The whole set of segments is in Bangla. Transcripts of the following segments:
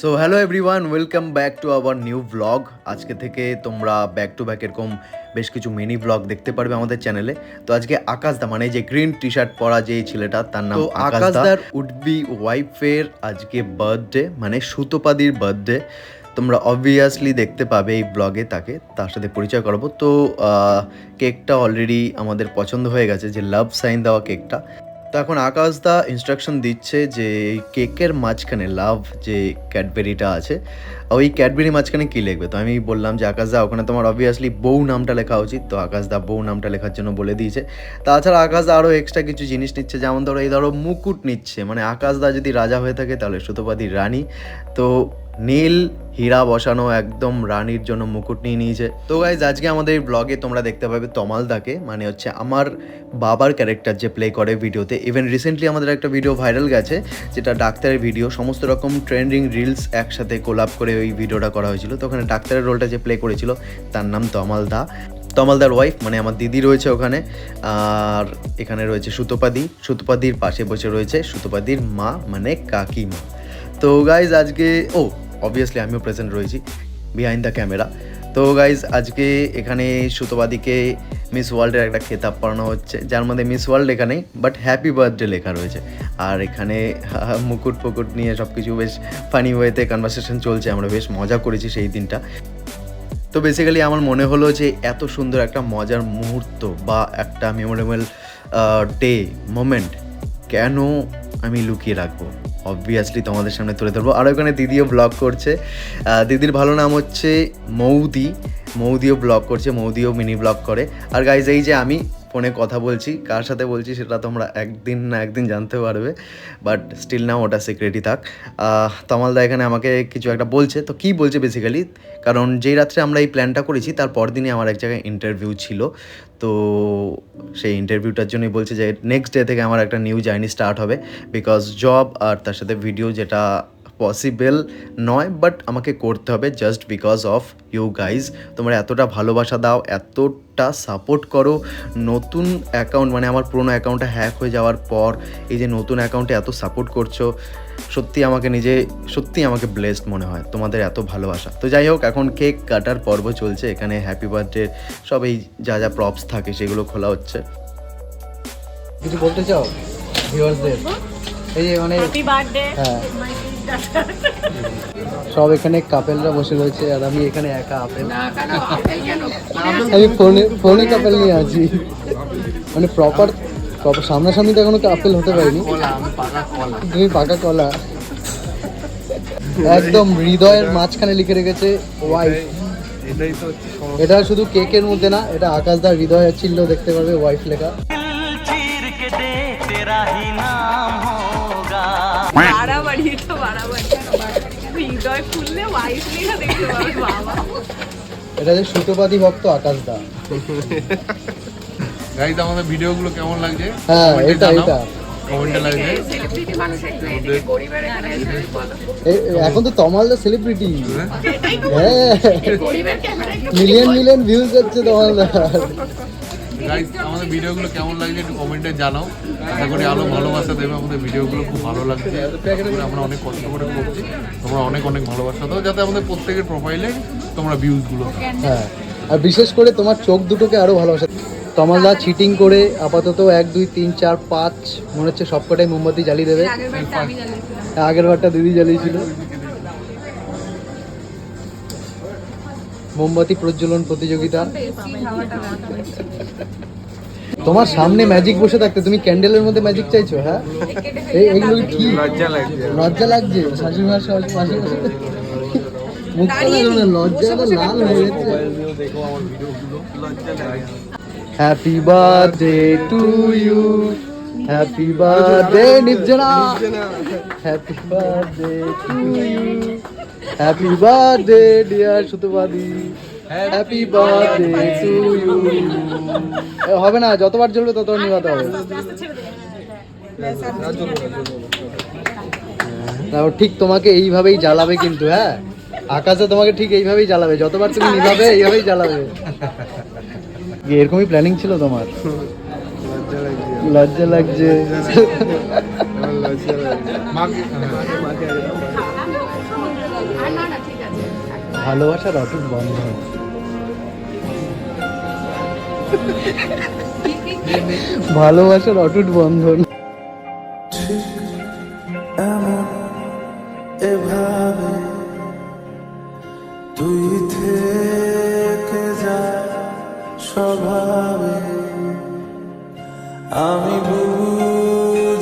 So hello everyone welcome back to our new blog আজকে থেকে তোমরা ব্যাক টু ব্যাক এরকম বেশ কিছু মিনি ব্লগ দেখতে পারবে আমাদের চ্যানেলে তো আজকে আকাশ দা মানে যে গ্রিন টি শার্ট পরা যে ছেলেটা তার নাম আকাশ দার উড বি ওয়াইফের আজকে বার্থডে মানে সুতোপাদির বার্থডে তোমরা অবভিয়াসলি দেখতে পাবে এই ব্লগে তাকে তার সাথে পরিচয় করাবো। তো কেকটা অলরেডি আমাদের পছন্দ হয়ে গেছে যে লাভ সাইন দেওয়া কেকটা তো এখন আকাশ দা ইনস্ট্রাকশন দিচ্ছে যে কেকের মাঝখানে লাভ যে ক্যাডবেরিটা আছে, ওই ক্যাডবেরি মাঝখানে কী লিখবে? তো আমি বললাম যে, আকাশ দা, ওখানে তোমার অবভিয়াসলি বউ নামটা লেখা উচিত। তো আকাশ দা বউ নামটা লেখার জন্য বলে দিয়েছে। তাছাড়া আকাশ দা আরও এক্সট্রা কিছু জিনিস নিচ্ছে, যেমন ধরো এই ধরো মুকুট নিচ্ছে। মানে আকাশ দা যদি রাজা হয়ে থাকে, তাহলে সুতোপাদি রানী। তো নীল হীরা বসানো একদম রানীর জন্য মুকুট নিয়ে নিয়েছে। তো গাইজ আজকে আমাদের এই ব্লগে তোমরা দেখতে পাবে তমালদাকে মানে হচ্ছে আমার বাবার ক্যারেক্টার যে প্লে করে ভিডিওতে ইভেন রিসেন্টলি আমাদের একটা ভিডিও ভাইরাল গেছে, যেটা ডাক্তারের ভিডিও সমস্ত রকম ট্রেন্ডিং রিলস একসাথে কোলাপ করে ওই ভিডিওটা করা হয়েছিল। তো ওখানে ডাক্তারের রোলটা যে প্লে করেছিল, তার নাম তমাল দা। তমালদার ওয়াইফ মানে আমার দিদি রয়েছে ওখানে, আর এখানে রয়েছে সুতোপাদি। সুতোপাদির পাশে বসে রয়েছে সুতোপাদির মা মানে কাকিমা। তো গাইজ আজকে, ও অবভিয়াসলি আমিও প্রেজেন্ট রয়েছি বিহাইন্ড দ্য ক্যামেরা তো গাইজ আজকে এখানে সুতোবাদিকে মিস ওয়ার্ল্ডের একটা খেতাব পড়ানো হচ্ছে, যার মধ্যে মিস ওয়ার্ল্ড লেখা নেই বাট হ্যাপি বার্থডে লেখা রয়েছে। আর এখানে মুকুট ফুকুট নিয়ে সব কিছু বেশ ফানি ওয়েতে কনভারসেশন চলছে, আমরা বেশ মজা করেছি সেই দিনটা। তো বেসিক্যালি আমার মনে হলো যে এত সুন্দর একটা মজার মুহূর্ত বা একটা মেমোরেবল ডে মোমেন্ট কেন আমি লুকিয়ে রাখব? অবভিয়াসলি তোমাদের সামনে তুলে ধরবো। আর ওখানে দিদিও ব্লগ করছে। দিদির ভালো নাম হচ্ছে মৌদি। মৌদিও ব্লগ করছে, মৌদিও মিনি ব্লগ করে। আর গাইজ এই যে আমি ফোনে কথা বলছি, কার সাথে বলছি সেটা তোমরা একদিন না একদিন জানতে পারবে বাট স্টিল না ওটা সিক্রেটই থাক। তমালদা এখানে আমাকে কিছু একটা বলছে, তো কী বলছে বেসিক্যালি কারণ যেই রাত্রে আমরা এই প্ল্যানটা করেছি, তার পর পরদিনই আমার এক জায়গায় ইন্টারভিউ ছিল। তো সেই ইন্টারভিউটার জন্যই বলছে যে নেক্সট ডে থেকে আমার একটা নিউ জার্নি স্টার্ট হবে বিকজ জব আর তার সাথে ভিডিও যেটা পসিবল নয় বাট আমাকে করতে হবে just because of you guys তোমরা এতটা ভালোবাসা দাও এতটা সাপোর্ট করো। নতুন অ্যাকাউন্ট মানে আমার পুরোনো অ্যাকাউন্টটা হ্যাক হয়ে যাওয়ার পর এই যে নতুন অ্যাকাউন্টে এত সাপোর্ট করছ সত্যি আমাকে নিজে সত্যি আমাকে ব্লেসড মনে হয় তোমাদের এত ভালোবাসা। তো যাই হোক এখন কেক কাটার পর্ব চলছে এখানে হ্যাপি বার্থডে সব এই যা যা প্রপস থাকে সেগুলো খোলা হচ্ছে। কিছু বলতে চাও? ভিউয়ার্সদের এই যে মানে হ্যাপি বার্থডে হ্যাঁ। সব এখানে কাপেলরা বসে রয়েছে আর আমি এখানে একা আপেল। আমি ফোনে ফোনে কাপেল নিয়ে আছি। মানে প্রপার প্রপার সামনাসামনি তো এখনও কাপেল হতে পারিনি। তুমি পাকা কলা। একদম হৃদয়ের মাঝখানে লিখে রেখেছে ওয়াইফ এটা শুধু কেকের মধ্যে না এটা আকাশদার হৃদয় চিহ্ন দেখতে পারবে ওয়াইফ লেখা। বাড়াবাড়ি তো বাড়াবাড়ি। হৃদয় খুললে ওয়াইফ লেখা দেখতে পাবে বাবা। এটা যে সুতোপাতি ভক্ত আকাশদা গাইজ আমাদের ভিডিওগুলো কেমন লাগছে? হ্যাঁ এটা এটা। এখানে তো তমালদা সেলিব্রিটি হ্যাঁ। মিলিয়ন মিলিয়ন ভিউজ হচ্ছে তমালদা গাইজ আমাদের ভিডিওগুলো কেমন লাগছে একটু কমেন্টে জানাও। আশা করি আলো ভালোবাসা দেবে আমাদের ভিডিওগুলো খুব ভালো লাগছে। আমরা অনেক কষ্ট করে করছি। তোমরা অনেক অনেক ভালোবাসা। দাও যাতে আমাদের প্রত্যেকের প্রোফাইলে তোমরা ভিউজগুলো হ্যাঁ। আর বিশেষ করে তোমার চোখ দুটোকে আরও ভালোবাসা। তমালদা চিটিং করে আপাতত এক দুই তিন চার পাঁচ মনে হচ্ছে সবকটাই মোমবাতি জ্বালিয়ে দেবে। আগের বারটা আগের বারটা দিদি জ্বালিয়েছিল। মোমবাতি প্রজ্বলন প্রতিযোগিতা। তোমার সামনে ম্যাজিক বসে থাকতে তুমি ক্যান্ডেলের মধ্যে ম্যাজিক চাইছো হ্যাঁ? এইগুলো কি? লজ্জা লাগছে। লজ্জা লাগছে? শাশুড়ি মার পাশে মুখটা লজ্জা তো লাল হয়ে গেছে happy birthday to you happy birthday Nirjana happy birthday to you happy birthday dear Sutabadi happy birthday to you হবে না যতবার জ্বলবে ততবার নিভাতে হবে। তারপর ঠিক তোমাকে এইভাবেই জ্বালাবে কিন্তু হ্যাঁ? আকাশে তোমাকে ঠিক এইভাবেই জ্বালাবে। যতবার তুমি নিভাবে এইভাবেই জ্বালাবে। এরকমই প্ল্যানিং ছিল তোমার? লজ্জা লাগছে। ভালোবাসার অটুট বন্ধ ভালোবাসার অটুট বন্ধন।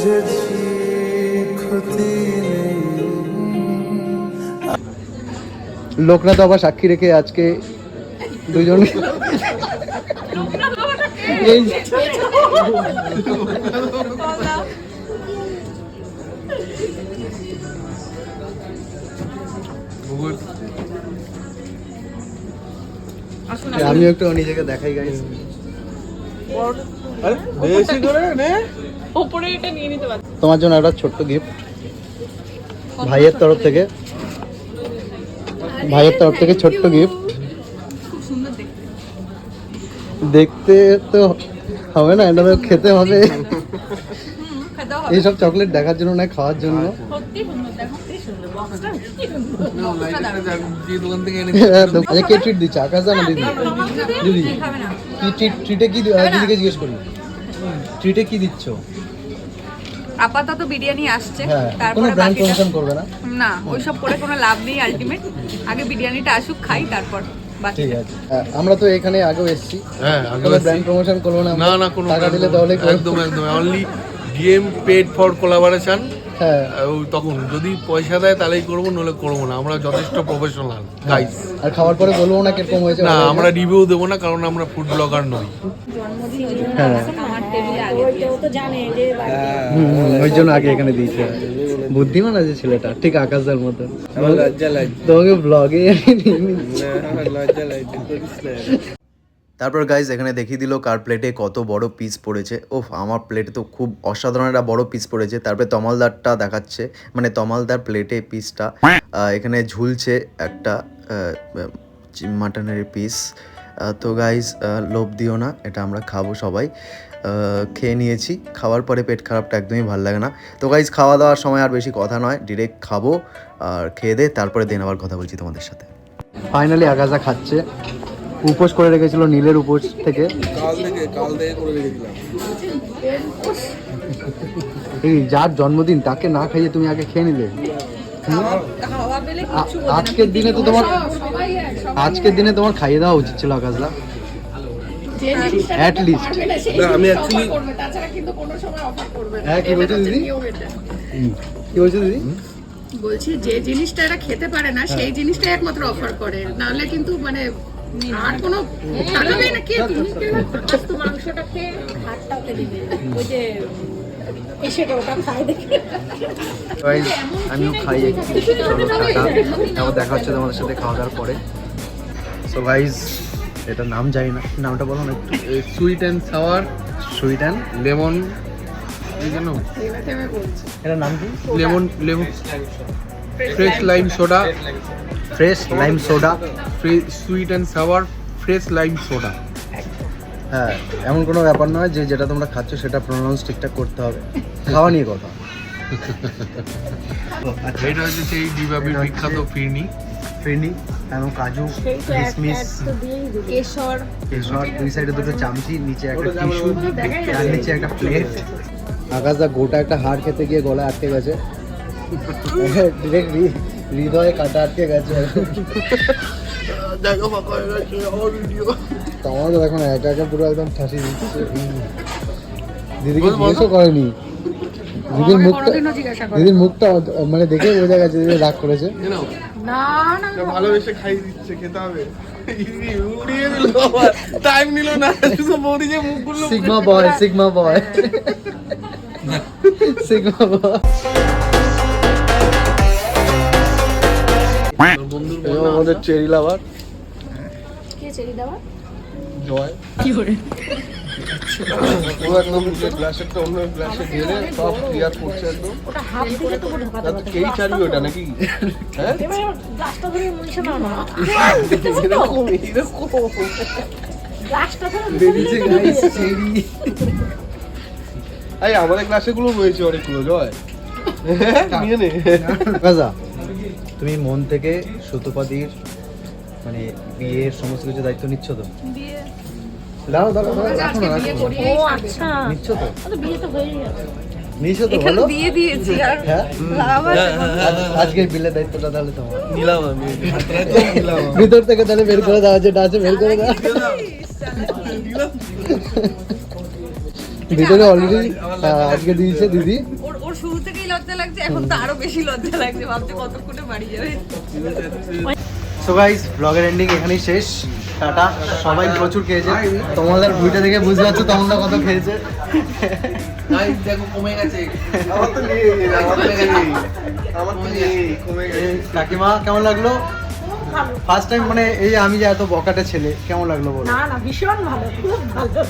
বুঝেছি ক্ষতি লোকনাথ আবার সাক্ষী রেখে আজকে দুজন এই গুগল আসুন আমি একটু নিজেকে দেখাই গাইস বেশি করে ওপরে এটা নিয়ে নিতে পারছি। তোমার জন্য একটা ছোট্ট গিফট ভাইয়ের তরফ থেকে। ভাইয়ের তরফ থেকে ছোট্ট গিফট দেখতে দেখতে তো হবে না এটা তো খেতে হবে। হুম খেতে হবে এইসব চকলেট দেখার জন্য না খাওয়ার জন্য। সত্যি সুন্দর দেখো। কি ট্রিট দিচ্ছে আকাশ দা না দিদি। দিদি খাবে না। কি ট্রিট ট্রিটে কি দিদিকে জিজ্ঞেস করি? ট্রিটে কি দিচ্ছ? আপাতত বিরিয়ানি আসছে হ্যাঁ তারপরে বাকি বাকিটা করবে না? না ওইসব করে কোনো লাভ নেই আলটিমেট আগে বিরিয়ানিটা আসুক খাই তারপর ঠিক আছে। আমরা তো এখানে আগেও এসেছি। হ্যাঁ আগে ব্র্যান্ড প্রমোশন করব না না না কোনো টাকা দিলে তাহলে একদম একদম। Only game paid for collaboration তখন যদি পয়সা দেয় তাহলেই করব নলে করব না। আমরা যথেষ্ট প্রফেশনাল গাইস আর খাওয়ার পরে বলব না কীরকম হয়েছে? না আমরা রিভিউ দেবো না কারণ আমরা ফুড ব্লগার নই। হ্যাঁ। ওই জন্য আগে এখানে দিয়েছে। বুদ্ধিমান আছে ছেলেটা ঠিক আকাশের মতো। তোমাকে ব্লগে লজ্জা লাগে তারপর গাইজ এখানে দেখিয়ে দিল কার প্লেটে কত বড় পিস পড়েছে। ওফ, আমার প্লেটে তো খুব অসাধারণ একটা বড় পিস পড়েছে। তারপরে তমালদারটা দেখাচ্ছে। মানে তমালদার প্লেটে পিসটা এখানে ঝুলছে একটা মাটনের পিস তো গাইজ লোভ দিও না, এটা আমরা খাব সবাই। খেয়ে নিয়েছি। খাওয়ার পরে পেট খারাপটা একদমই ভালো লাগে না। তো গাইজ খাওয়া দাওয়ার সময় আর বেশি কথা নয় ডিরেক্ট খাব। আর খেয়ে দে তারপরে দেন আবার কথা বলছি তোমাদের সাথে। ফাইনালি আকাশা খাচ্ছে। উপোস করে রেখেছিল নীলের উপোস থেকে। কাল থেকে কাল থেকে করে রেখেছিলাম। এই যার জন্মদিন তাকে না খাইয়ে তুমি আগে খেয়ে নিলে। আজকের দিনে তো তোমার আজকের দিনে তোমার খাইয়ে দেওয়া উচিত ছিল আকাশদা। অ্যাট লিস্ট না আমি অ্যাকচুয়ালি হ্যাঁ কি বলছো দিদি? কি বলছো দিদি? বলছি যে জিনিসটা এরা খেতে পারে না সেই জিনিসটাই একমাত্র অফার করে। নাহলে কিন্তু মানে আর কোনো না কে? মাংসটা খেয়ে ওকে দিবে? ওই যে আমিও খাই আবার দেখা হচ্ছে তোমাদের সাথে খাওয়া দাওয়ার পরে। সো গাইজ এটা নাম জানি না। নামটা বলো না একটু। Sweet and sour sweet and lemon এটার নাম কি? Lemon lemon fresh lime soda fresh lime soda sweet and sour fresh lime soda হ্যাঁ এমন কোনো ব্যাপার নয় যে যেটা তোমরা খাচ্ছ সেটা প্রোনাউন্স ঠিকঠাক করতে হবে। খাওয়া নিয়ে কথা। এটা হচ্ছে সেই ডিবাবির বিখ্যাত ফিরনি। ফিরনি এবং কাজু কিশমিশ কেশর। কেশর দুই সাইডে দুটো চামচি নিচে একটা টিস্যু আর নিচে একটা প্লেট আকাশদা গোটা একটা হাড় খেতে গিয়ে গলায় আটকে গেছে। ডিরেক্ট হৃদয়ে কাটা আটকে গেছে তোমার তো এখন একা একা পুরো একদম ঠাসি দিচ্ছে দিদিকে। জিজ্ঞেসও করেনি। দিদির মুখটা কোনোদিনও জিজ্ঞাসা করে দিদির মুখটা মানে দেখে বোঝা গেছে দিদি রাগ করেছে। না না ভালোবেসে খাই দিচ্ছে খেতে হবে। উড়িয়ে দিল টাইম নিল না শুধু বৌদি যে মুখগুলো sigma boy sigma boy sigma boy আমাদের চেরি লাভার কে চেরি দেওয়া জয় কি করে ও একদম গ্লাসেরটা অন্য গ্লাসে ঢেলে সব ক্লিয়ার করছে একদম ওটা হাফ দিকে তো ঢোকাতে তা কেই ওটা নাকি হ্যাঁ এবারে গ্লাসটা ধরে মনীষা নাও না এরকম এরকম গ্লাসটা ধরে বেরিয়েছে গাইস চেরি এই আমাদের ক্লাসে গুলো রয়েছে অনেকগুলো জয় নিয়ে নে গাজা তুমি মন থেকে সুতোপাদির মানে বিয়ের সমস্ত কিছু দায়িত্ব নিচ্ছ তো? দাঁড়াও দাঁড়াও রাখো না রাখো ও আচ্ছা। নিচ্ছ তো? বিয়ে তো হয়ে গেছে। নিয়েছো তো বলো? দিয়ে দিয়েছি আর হ্যাঁ? লাভ আজকে বিলের দায়িত্বটা তাহলে তোমার। নিলাম আমি। ভিতর থেকে তাহলে বের করে দাও যেটা আছে বের করে দাও। ভিতরে অলরেডি আজকে দিয়েছে দিদি। ওর শুরু লাগছে এখন তো আরও বেশি লজ্জা লাগছে ভাবছে কতক্ষণে বাড়ি যাবে। সো গাইস ব্লগের এন্ডিং এখানেই শেষ। টাটা। সবাই প্রচুর খেয়েছে। তোমাদের ভিডিও দেখে বুঝতে পারছ তোমরা কত খেয়েছে। গাইস দেখো কমে গেছে। আমার তো নেই আমার তো নেই আমার তো কমে গেছে। কাকিমা কেমন লাগল? ফার্স্ট টাইম মানে এই আমি যে এত বকাটে ছেলে কেমন লাগল বলো? না না ভীষণ ভালো খুব ভালো।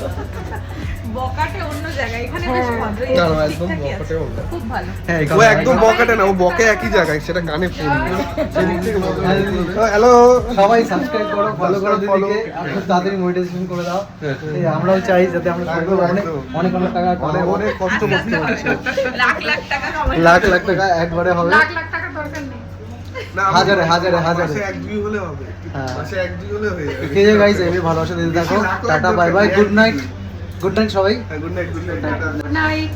বকাটে অন্য জায়গায়। এখানে বেশ ভদ্র না, না, একদম বকাটে বলবে। খুব ভালো। হ্যাঁ ও একদম বকাটে না ও বকে একই জায়গায় সেটা কানে ফোন হ্যালো সবাই সাবস্ক্রাইব করো ফলো করো দিদিকে আর তাড়াতাড়ি মনিটাইজেশন করে দাও। আমরাও চাই যাতে আমরা অনেক অনেক অনেক টাকা অনেক অনেক কষ্ট করতে হচ্ছে। লাখ লাখ টাকা লাখ লাখ টাকা একবারে হবে। লাখ লাখ টাকার দরকার নেই। হাজারে, হাজারে, হাজারে। হ্যাঁ। হয়ে কে গাইজ এমনি ভালোবাসা দিতে থাকো। Tata bye bye good night good night সবাই good night good night good night